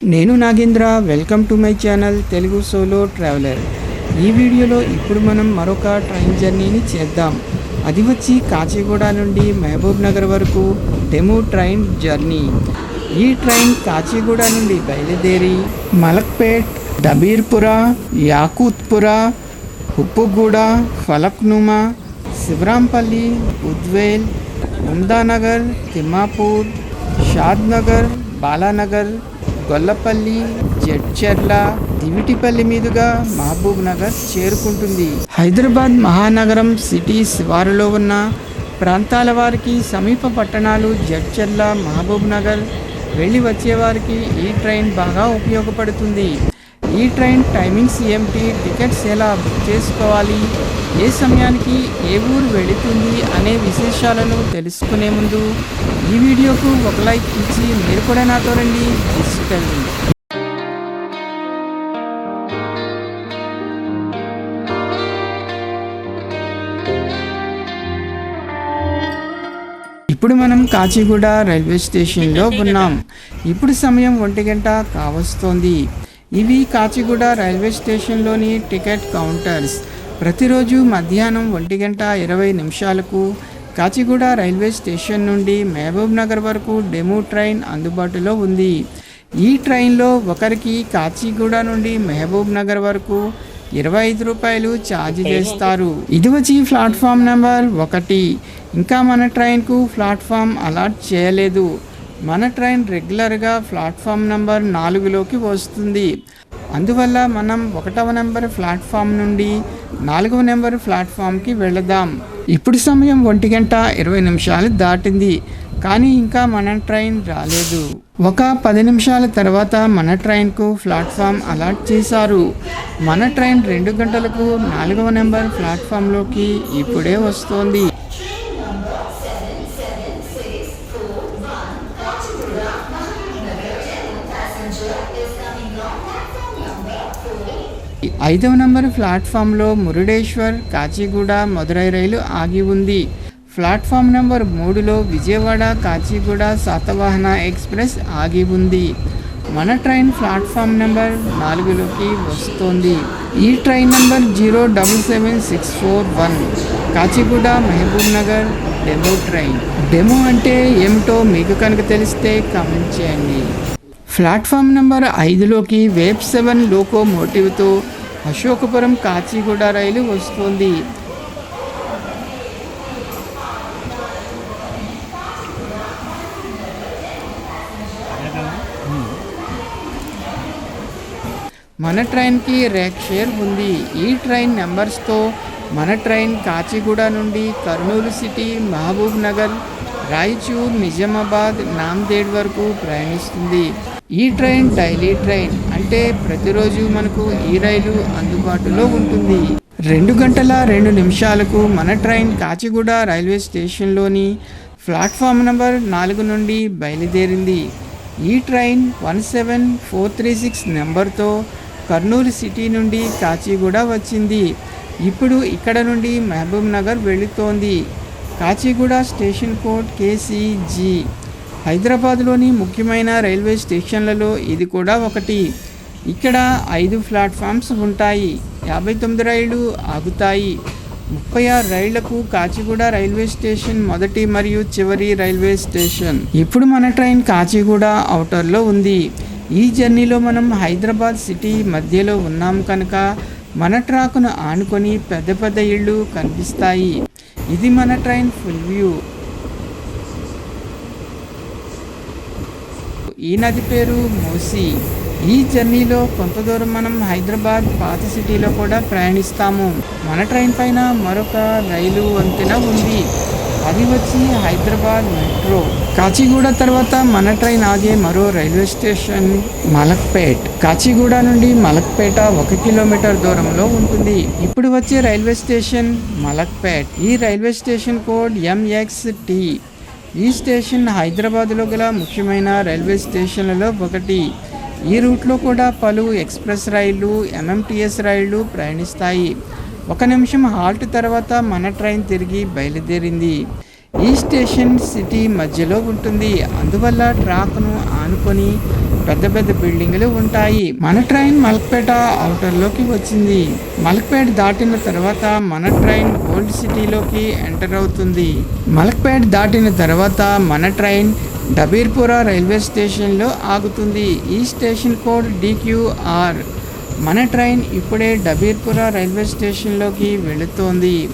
నేను Nagendra welcome to my channel Telugu solo traveller. ఈ వీడియోలో ఇప్పుడు మనం మరొక ట్రైన్ జర్నీని చేద్దాం. అది వచ్చి కాచిగూడ నుండి మహబూబ్ నగర్ వరకు డెమో ట్రైన్ జర్నీ. ఈ ట్రైన్ కాచిగూడ నుండి బయలుదేరి మలక్పేట్ డబీర్పుర యాకూత్పుర ఉప్పుగూడ ఫలక్నుమా శివరాంపల్లి ఉద్వేల్ ఉందానగర్ తిమ్మాపూర్ షాద్నగర్ బాలానగర్ గొల్లపల్లి జడ్చర్ల దివిటిపల్లి మీదుగా మహబూబ్ నగర్ చేరుకుంటుంది. హైదరాబాద్ మహానగరం సిటీ శివారులో ఉన్న ప్రాంతాల వారికి సమీప పట్టణాలు జడ్చర్ల మహబూబ్ నగర్ వెళ్ళి వచ్చేవారికి ఈ ట్రైన్ బాగా ఉపయోగపడుతుంది. ఈ ట్రైన్ టైమింగ్స్ ఏమిటి? టికెట్స్ ఎలా బుక్ చేసుకోవాలి? ఏ సమయానికి ఏ ఊరు వెళుతుంది అనే విశేషాలను తెలుసుకునే ముందు ఈ వీడియోకు ఒక లైక్ ఇచ్చి మీరు కూడా నాతో రండి. తీసుకెళ్ళండి ఇప్పుడు మనం కాచిగూడ రైల్వే స్టేషన్లో ఉన్నాం. ఇప్పుడు సమయం ఒంటి గంట కావస్తోంది. ఇవి కాచిగూడ రైల్వే స్టేషన్లోని టికెట్ కౌంటర్స్. ప్రతిరోజు మధ్యాహ్నం ఒంటి గంట ఇరవై నిమిషాలకు కాచిగూడ రైల్వే స్టేషన్ నుండి మహబూబ్ నగర్ వరకు డెమో ట్రైన్ అందుబాటులో ఉంది. ఈ ట్రైన్లో ఒకరికి కాచిగూడ నుండి మహబూబ్ నగర్ వరకు ఇరవై ఐదు రూపాయలు ఛార్జ్ చేస్తారు. ఇది వచ్చి ప్లాట్ఫామ్ నెంబర్ ఒకటి. ఇంకా మన ట్రైన్కు ప్లాట్ఫామ్ అలాట్ చేయలేదు. మన ట్రైన్ రెగ్యులర్గా ప్లాట్ఫామ్ నెంబర్ నాలుగులోకి వస్తుంది. అందువల్ల మనం ఒకటవ నెంబర్ ప్లాట్ఫామ్ నుండి నాలుగవ నెంబర్ ప్లాట్ఫామ్కి వెళదాం. ఇప్పుడు సమయం ఒంటి గంట ఇరవై నిమిషాలు దాటింది. కానీ ఇంకా మన ట్రైన్ రాలేదు. ఒక పది నిమిషాల తర్వాత మన ట్రైన్కు ప్లాట్ఫామ్ అలాట్ చేశారు. మన ట్రైన్ రెండు గంటలకు నాలుగవ నెంబర్ ప్లాట్ఫామ్లోకి ఇప్పుడే వస్తోంది. ఐదవ నంబర్ ప్లాట్ఫామ్లో మురుడేశ్వర్ కాచిగూడ మదురై రైలు ఆగి ఉంది. ప్లాట్ఫామ్ నెంబర్ మూడులో విజయవాడ కాచిగూడ శాతవాహన ఎక్స్ప్రెస్ ఆగి ఉంది. మన ట్రైన్ ప్లాట్ఫామ్ నెంబర్ నాలుగులోకి వస్తోంది. ఈ train number zero double seven six four one. Kacheguda Mahabubnagar demo train. Demo అంటే ఏమిటో మీకు కనుక తెలిస్తే కామెంట్ చేయండి. ప్లాట్ఫామ్ నెంబర్ ఐదులోకి వేబ్ సెవెన్ లోకోమోటివ్తో అశోకపురం కాచిగూడ రైలు వస్తుంది. మన ట్రైన్కి ర్యాక్ షేర్ ఉంది. ఈ ట్రైన్ నెంబర్స్తో మన ట్రైన్ కాచిగూడ నుండి కర్నూలు సిటీ మహబూబ్ నగర్ రాయచూర్ నిజామాబాద్ నాందేడ్ వరకు ప్రయాణిస్తుంది. ఈ ట్రైన్ డైలీ ట్రైన్ అంటే ప్రతిరోజు మనకు ఈ రైలు అందుబాటులో ఉంటుంది. రెండు గంటల రెండు నిమిషాలకు మన ట్రైన్ కాచిగూడ రైల్వే స్టేషన్లోని ప్లాట్ఫామ్ నెంబర్ నాలుగు నుండి బయలుదేరింది. ఈ train one seven four three six నెంబర్తో కర్నూలు సిటీ నుండి కాచిగూడ వచ్చింది. ఇప్పుడు ఇక్కడ నుండి మహబూబ్ నగర్ వెళుతోంది. Kacheguda station code KCG. హైదరాబాద్లోని ముఖ్యమైన రైల్వే స్టేషన్లలో ఇది కూడా ఒకటి. ఇక్కడ ఐదు ప్లాట్ఫామ్స్ ఉంటాయి. యాభై తొమ్మిది రైళ్ళు ఆగుతాయి. ముప్పై ఆరు రైళ్ళకు కాచిగూడ రైల్వే స్టేషన్ మొదటి మరియు చివరి రైల్వే స్టేషన్. ఇప్పుడు మన ట్రైన్ కాచిగూడ అవుటర్లో ఉంది. ఈ జర్నీలో మనం హైదరాబాద్ సిటీ మధ్యలో ఉన్నాం కనుక మన ట్రాక్ను ఆనుకొని పెద్ద పెద్ద ఇళ్ళు కనిపిస్తాయి. ఇది మన ట్రైన్ ఫుల్ వ్యూ. ఈ నది పేరు మూసి. ఈ జర్నీలో కొంత దూరం మనం హైదరాబాద్ పాత సిటీలో కూడా ప్రయాణిస్తాము. మన ట్రైన్ పైన మరొక రైలు వంతెన ఉంది. అది వచ్చి హైదరాబాద్ మెట్రో. కాచిగూడ తర్వాత మన ట్రైన్ ఆగే మరో రైల్వే స్టేషన్ మలక్పేట్. కాచిగూడ నుండి మలక్పేట ఒక కిలోమీటర్ దూరంలో ఉంటుంది. ఇప్పుడు వచ్చే రైల్వే స్టేషన్ మలక్పేట్. ఈ railway station code MX T ఈ స్టేషన్ హైదరాబాద్లో గల ముఖ్యమైన రైల్వే స్టేషన్లలో ఒకటి. ఈ రూట్లో కూడా పలు ఎక్స్ప్రెస్ రైళ్ళు ఎంఎంటీఎస్ రైళ్ళు ప్రయాణిస్తాయి. ఒక నిమిషం హాల్ట్ తర్వాత మన ట్రైన్ తిరిగి బయలుదేరింది. ఈ స్టేషన్ సిటీ మధ్యలో ఉంటుంది. అందువల్ల ట్రాక్ను ఆనుకొని పెద్ద పెద్ద బిల్డింగులు ఉంటాయి. మన ట్రైన్ మలక్పేట అవుటర్లోకి వచ్చింది. మలక్పేట దాటిన తర్వాత మన ట్రైన్ ఓల్డ్ సిటీలోకి ఎంటర్ అవుతుంది. మలక్పేట దాటిన తర్వాత మన ట్రైన్ డబీర్పుర రైల్వే స్టేషన్లో ఆగుతుంది. ఈ స్టేషన్ కోడ్ డిక్యూఆర్. మన ట్రైన్ ఇప్పుడే డబీర్పుర రైల్వే స్టేషన్లోకి వెళుతోంది.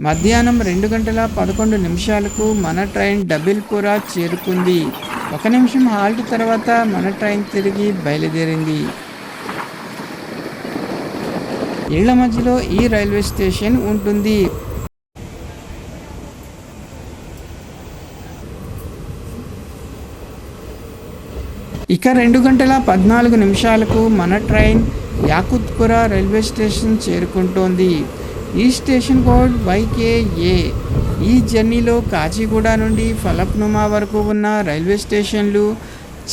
మధ్యాహ్నం రెండు గంటల పదకొండు నిమిషాలకు మన ట్రైన్ డబిల్పుర చేరుకుంది. ఒక నిమిషం హాల్ట్ తర్వాత మన ట్రైన్ తిరిగి బయలుదేరింది. ఇళ్ళ మధ్యలో ఈ రైల్వే స్టేషన్ ఉంటుంది. ఇక రెండు గంటల పద్నాలుగు నిమిషాలకు మన ట్రైన్ యాకుత్పుర రైల్వే స్టేషన్ చేరుకుంటోంది. ఈ స్టేషన్ కోడ్ వైకేఏ. ఈ జర్నీలో కాచిగూడ నుండి ఫలప్నుమా వరకు ఉన్న రైల్వే స్టేషన్లు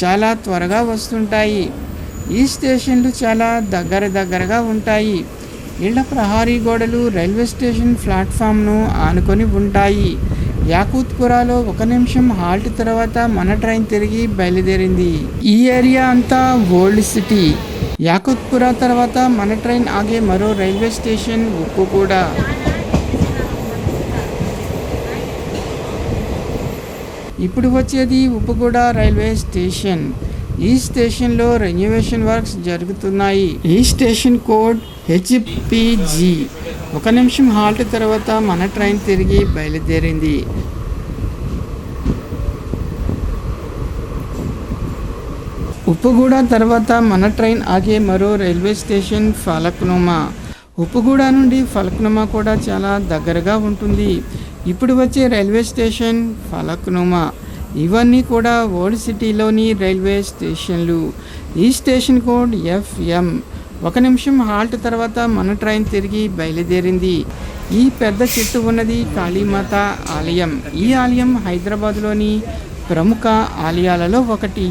చాలా త్వరగా వస్తుంటాయి. ఈ స్టేషన్లు చాలా దగ్గర దగ్గరగా ఉంటాయి. ఇళ్ళ ప్రహారీ గోడలు రైల్వే స్టేషన్ ప్లాట్ఫామ్ను ఆనుకొని ఉంటాయి. యాకూత్పురాలో ఒక నిమిషం హాల్ట్ తర్వాత మన ట్రైన్ తిరిగి బయలుదేరింది. ఈ ఏరియా అంతా ఓల్డ్ సిటీ. యాకూత్పురా తర్వాత మన ట్రైన్ ఆగే మరో రైల్వే స్టేషన్ ఉప్పు కూడా. ఇప్పుడు వచ్చేది ఉప్పుగూడ రైల్వే స్టేషన్. ఈ స్టేషన్లో రెన్యువేషన్ వర్క్స్ జరుగుతున్నాయి. ఈ స్టేషన్ కోడ్ హెచ్పిజి. ఒక నిమిషం హాల్ట్ తర్వాత మన ట్రైన్ తిరిగి బయలుదేరింది. ఉప్పుగూడ తర్వాత మన ట్రైన్ ఆగే మరో రైల్వే స్టేషన్ ఫలక్నుమా. ఉప్పుగూడ నుండి ఫలక్నుమా కూడా చాలా దగ్గరగా ఉంటుంది. ఇప్పుడు వచ్చే రైల్వే స్టేషన్ ఫలక్నుమా. ఇవన్నీ కూడా ఓల్డ్ సిటీలోని రైల్వే స్టేషన్లు. ఈ స్టేషన్ కోడ్ ఎఫ్ఎం. ఒక నిమిషం హాల్ట్ తర్వాత మన ట్రైన్ తిరిగి బయలుదేరింది. ఈ పెద్ద చెట్టు ఉన్నది కాళీమాత ఆలయం. ఈ ఆలయం హైదరాబాద్లోని ప్రముఖ ఆలయాలలో ఒకటి.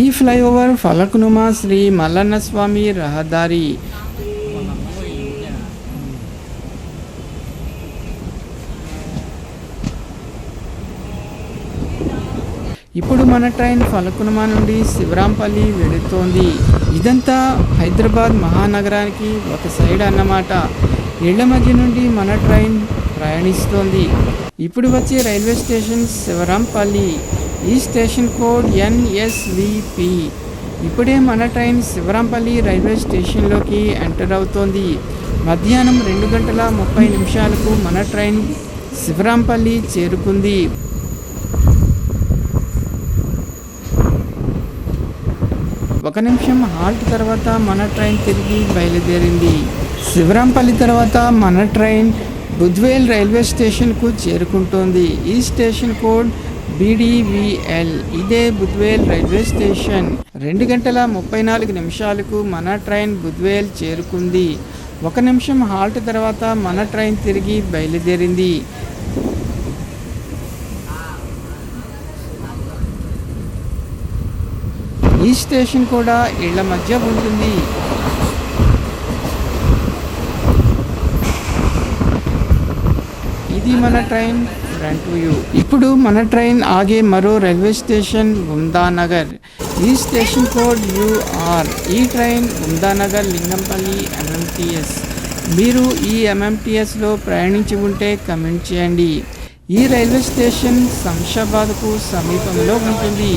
ఈ ఫ్లైఓవర్ ఫలక్నుమా శ్రీ మల్లన్న స్వామి రహదారి ఇప్పుడు మన ట్రైన్ ఫలకునమా నుండి శివరాంపల్లి వెళుతోంది. ఇదంతా హైదరాబాద్ మహానగరానికి ఒక సైడ్ అన్నమాట. ఇళ్ళ మధ్య నుండి మన ట్రైన్ ప్రయాణిస్తోంది. ఇప్పుడు వచ్చే రైల్వే స్టేషన్ శివరాంపల్లి. ఈ స్టేషన్ కోడ్ ఎన్ఎస్విపి ఇప్పుడే మన ట్రైన్ శివరాంపల్లి రైల్వే స్టేషన్లోకి ఎంటర్ అవుతోంది. మధ్యాహ్నం రెండు గంటల ముప్పై నిమిషాలకు మన ట్రైన్ శివరాంపల్లి చేరుకుంది. ఒక నిమిషం హాల్ట్ తర్వాత మన ట్రైన్ తిరిగి బయలుదేరింది. శివరాంపల్లి తర్వాత మన ట్రైన్ బుద్వేల్ రైల్వే స్టేషన్కు చేరుకుంటోంది. ఈ స్టేషన్ కోడ్ బీడీవీఎల్ ఇదే బుద్వేల్ రైల్వే స్టేషన్. రెండు గంటల ముప్పై నాలుగు నిమిషాలకు మన ట్రైన్ బుద్వేల్ చేరుకుంది. ఒక నిమిషం హాల్ట్ తర్వాత మన ట్రైన్ తిరిగి బయలుదేరింది. ఈ స్టేషన్ కూడా ఇళ్ళ మధ్య ఉంటుంది. ఇది మన ట్రైన్ ఫ్రంట్ వ్యూ. ఇప్పుడు మన ట్రైన్ ఆగే మరో రైల్వే స్టేషన్ ఉందానగర్ ఈ స్టేషన్ కోడ్ యూఆర్. ఈ ట్రైన్ ఉందానగర్ లింగంపల్లి ఎంఎంటిఎస్. మీరు ఈ ఎంఎంటీఎస్లో ప్రయాణించి ఉంటే కమెంట్ చేయండి. ఈ రైల్వే స్టేషన్ శంషాబాద్కు సమీపంలో ఉంటుంది.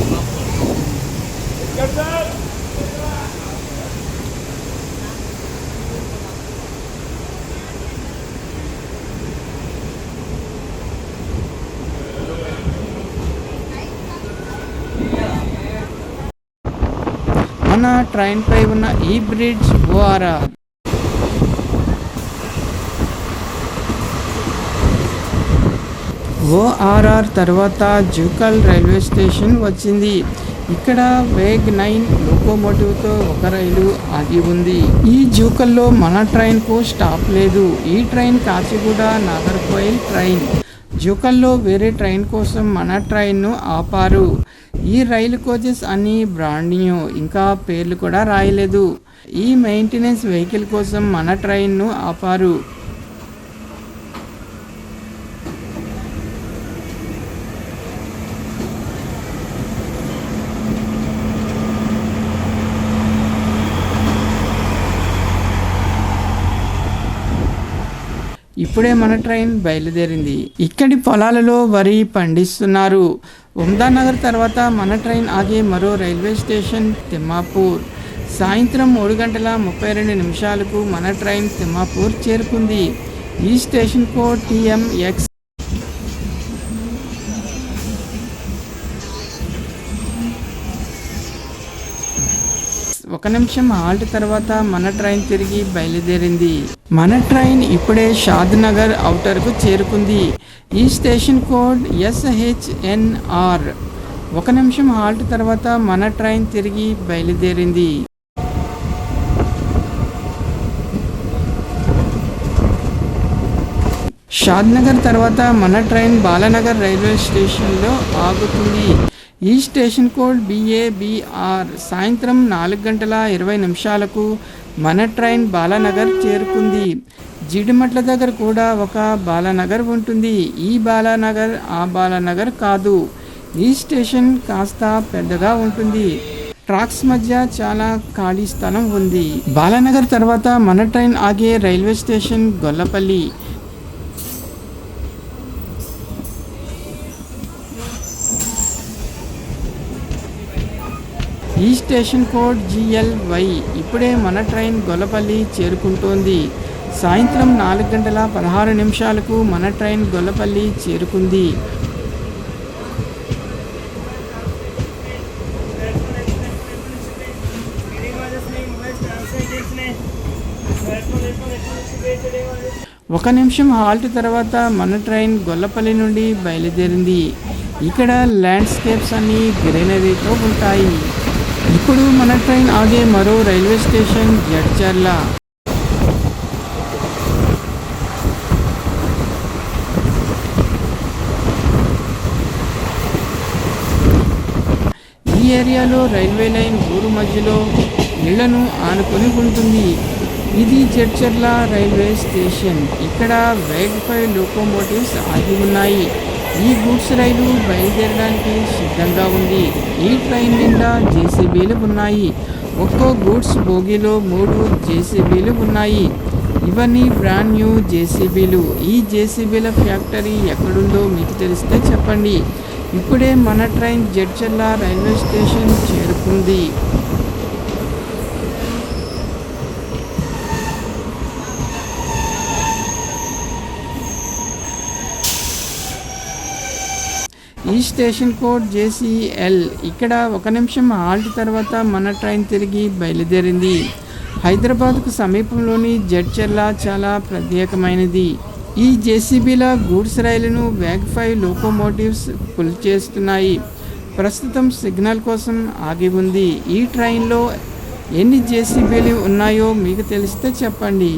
మన ట్రైన్పై ఉన్న ఈ బ్రిడ్జ్ ఓఆర్ఆర్ ఓఆర్ఆర్ తర్వాత జూకల్ రైల్వే స్టేషన్ వచ్చింది. ఇక్కడ వేగ్ నైన్ లోకోమోటివ్తో ఒక రైలు ఆగి ఉంది. ఈ జూకల్లో మన ట్రైన్కు స్టాప్ లేదు. ఈ ట్రైన్ కాచిగూడ నాగర్కోయిల్ ట్రైన్. జూకల్లో వేరే ట్రైన్ కోసం మన ట్రైన్ను ఆపారు. ఈ రైలు కోచెస్ అని బ్రాండింగ్ ఇంకా పేర్లు కూడా రాయలేదు. ఈ మెయింటెనెన్స్ వెహికల్ కోసం మన ట్రైన్ను ఆపారు. ఇప్పుడే మన ట్రైన్ బయలుదేరింది. ఇక్కడి పొలాలలో వరి పండిస్తున్నారు. ఉమ్దానగర్ తర్వాత మన ట్రైన్ ఆగే మరో రైల్వే స్టేషన్ తిమ్మాపూర్. సాయంత్రం మూడు గంటల ముప్పై రెండు నిమిషాలకు మన ట్రైన్ తిమ్మాపూర్ చేరుకుంది. ఈ స్టేషన్ కోడ్ టిఎంఎక్స్ ఒక నిమిషం హాల్ట్ తర్వాత మన ట్రైన్ తిరిగి బయలుదేరింది. మన ట్రైన్ ఇప్పుడే షాద్ నగర్ అవుటర్కు చేరుకుంది. ఈ స్టేషన్ కోడ్ ఎస్హెచ్ఎన్ఆర్. ఒక నిమిషం హాల్ట్ తర్వాత మన ట్రైన్ తిరిగి బయలుదేరింది. షాద్ నగర్ తర్వాత మన ట్రైన్ బాలానగర్ రైల్వే స్టేషన్లో ఆగుతుంది. ఈ స్టేషన్ కోడ్ బిఏబిఆర్ సాయంత్రం నాలుగు గంటల ఇరవై నిమిషాలకు మన ట్రైన్ బాలానగర్ చేరుకుంది. జీడిమట్ల దగ్గర కూడా ఒక బాలానగర్ ఉంటుంది. ఈ బాలానగర్ ఆ బాలానగర్ కాదు. ఈ స్టేషన్ కాస్త పెద్దగా ఉంటుంది. ట్రాక్స్ మధ్య చాలా ఖాళీ స్థలం ఉంది. బాలానగర్ తర్వాత మన ట్రైన్ ఆగే రైల్వే స్టేషన్ గొల్లపల్లి. ఈ స్టేషన్ కోడ్ జిఎల్వై ఇప్పుడే మన ట్రైన్ గొల్లపల్లి చేరుకుంటోంది. సాయంత్రం నాలుగు గంటల పదహారు నిమిషాలకు మన ట్రైన్ గొల్లపల్లి చేరుకుంది. ఒక నిమిషం హాల్ట్ తర్వాత మన ట్రైన్ గొల్లపల్లి నుండి బయలుదేరింది. ఇక్కడ ల్యాండ్స్కేప్స్ అన్నీ గ్రీనరీతో ఉంటాయి. ఇప్పుడు మన ట్రైన్ ఆగే మరో రైల్వే స్టేషన్ జడ్చర్ల ఈ ఏరియాలో రైల్వే లైన్ ఊరు మధ్యలో ఇళ్ళను ఆనుకొని ఉంటుంది. ఇది జడ్చర్ల రైల్వే స్టేషన్. ఇక్కడ వేగ్ ఫైవ్ లోకోమోటివ్స్ ఆగి ఉన్నాయి. ఈ గూడ్స్ రైలు బయలుదేరడానికి సిద్ధంగా ఉంది. ఈ ట్రైన్ నిండా జేసీబీలు ఉన్నాయి. ఒక్కో గూడ్స్ బోగిలో మూడు జేసీబీలు ఉన్నాయి. ఇవన్నీ బ్రాండ్ న్యూ జేసీబీలు. ఈ జేసీబీల ఫ్యాక్టరీ ఎక్కడుందో మీకు తెలిస్తే చెప్పండి. ఇప్పుడే మన ట్రైన్ జడ్చల్లా రైల్వే స్టేషన్ చేరుకుంది. ఈ స్టేషన్ కోడ్ జేసీఎల్. ఇక్కడ ఒక నిమిషం హాల్ట్ తర్వాత మన ట్రైన్ తిరిగి బయలుదేరింది. హైదరాబాద్కు సమీపంలోని జడ్చర్ల చాలా ప్రత్యేకమైనది. ఈ జేసీబీల గూడ్స్ రైలును వ్యాగ్ ఫైవ్ లోకోమోటివ్స్ పుల్ చేస్తున్నాయి. ప్రస్తుతం సిగ్నల్ కోసం ఆగి ఉంది. ఈ ట్రైన్లో ఎన్ని జేసీబీలు ఉన్నాయో మీకు తెలిస్తే చెప్పండి.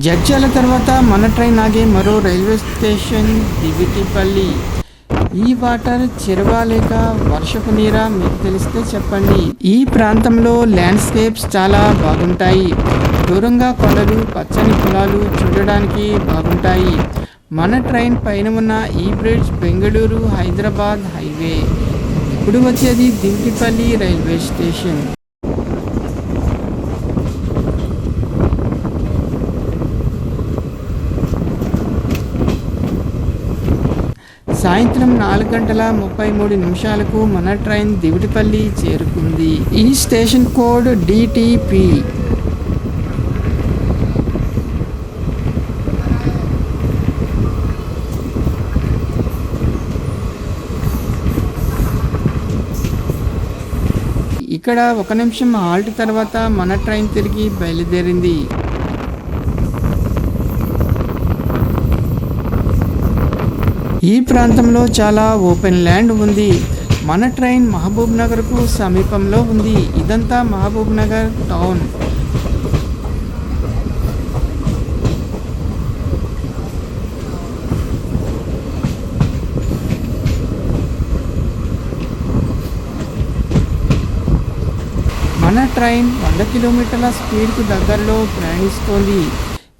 జడ్చాల తర్వాత మన ట్రైన్ ఆగే మరో రైల్వే స్టేషన్ దివిటిపల్లి. ఈ వాటర్ చెరువా లేక వర్షపు నీరా మీకు తెలిస్తే చెప్పండి. ఈ ప్రాంతంలో ల్యాండ్స్కేప్స్ చాలా బాగుంటాయి. దూరంగా కొండలు పచ్చని పొలాలు చూడడానికి బాగుంటాయి. మన ట్రైన్ పైన ఉన్న ఈ బ్రిడ్జ్ బెంగళూరు హైదరాబాద్ హైవే. ఇప్పుడు వచ్చేది దివిటిపల్లి రైల్వే స్టేషన్. సాయంత్రం నాలుగు గంటల ముప్పై మూడు నిమిషాలకు మన ట్రైన్ దివిటిపల్లి చేరుకుంది. ఈ స్టేషన్ కోడ్ డిటిపి ఇక్కడ ఒక నిమిషం హాల్ట్ తర్వాత మన ట్రైన్ తిరిగి బయలుదేరింది. ఈ ప్రాంతంలో చాలా ఓపెన్ ల్యాండ్ ఉంది. మన ట్రైన్ మహబూబ్ నగర్కు సమీపంలో ఉంది. ఇదంతా మహబూబ్ నగర్ టౌన్. మన ట్రైన్ వంద కిలోమీటర్ల స్పీడ్కు దగ్గరలో ప్రయాణిస్తోంది.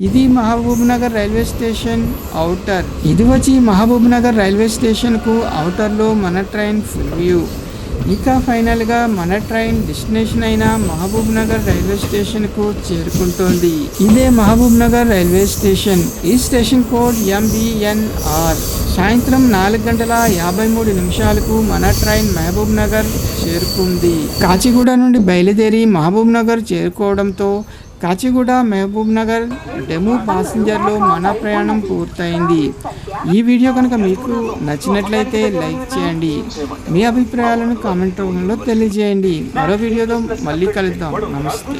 ఇది Mahbub Nagar railway station outer ఇది వచ్చి మహబూబ్ నగర్ రైల్వే స్టేషన్కు అవుటర్లో మన ట్రైన్ ఫుల్ వ్యూ. ఇక ఫైనల్గా మన ట్రైన్ డెస్టినేషన్ అయిన మహబూబ్ నగర్ రైల్వే స్టేషన్కు చేరుకుంటోంది. ఇదే మహబూబ్ నగర్ రైల్వే స్టేషన్. ఈ స్టేషన్ కోడ్ ఎంబిఎన్ఆర్ సాయంత్రం నాలుగు గంటల యాభై మూడు నిమిషాలకు మన ట్రైన్ మహబూబ్ నగర్ చేరుకుంది. కాచిగూడ నుండి బయలుదేరి మహబూబ్ నగర్ చేరుకోవడంతో కాచిగూడ మహబూబ్ నగర్ డెమో పాసింజర్లో మన ప్రయాణం పూర్తయింది. ఈ వీడియో కనుక మీకు నచ్చినట్లయితే లైక్ చేయండి. మీ అభిప్రాయాలను కామెంట్ రూపంలో తెలియజేయండి. మరో వీడియోతో మళ్ళీ కలుద్దాం. నమస్తే.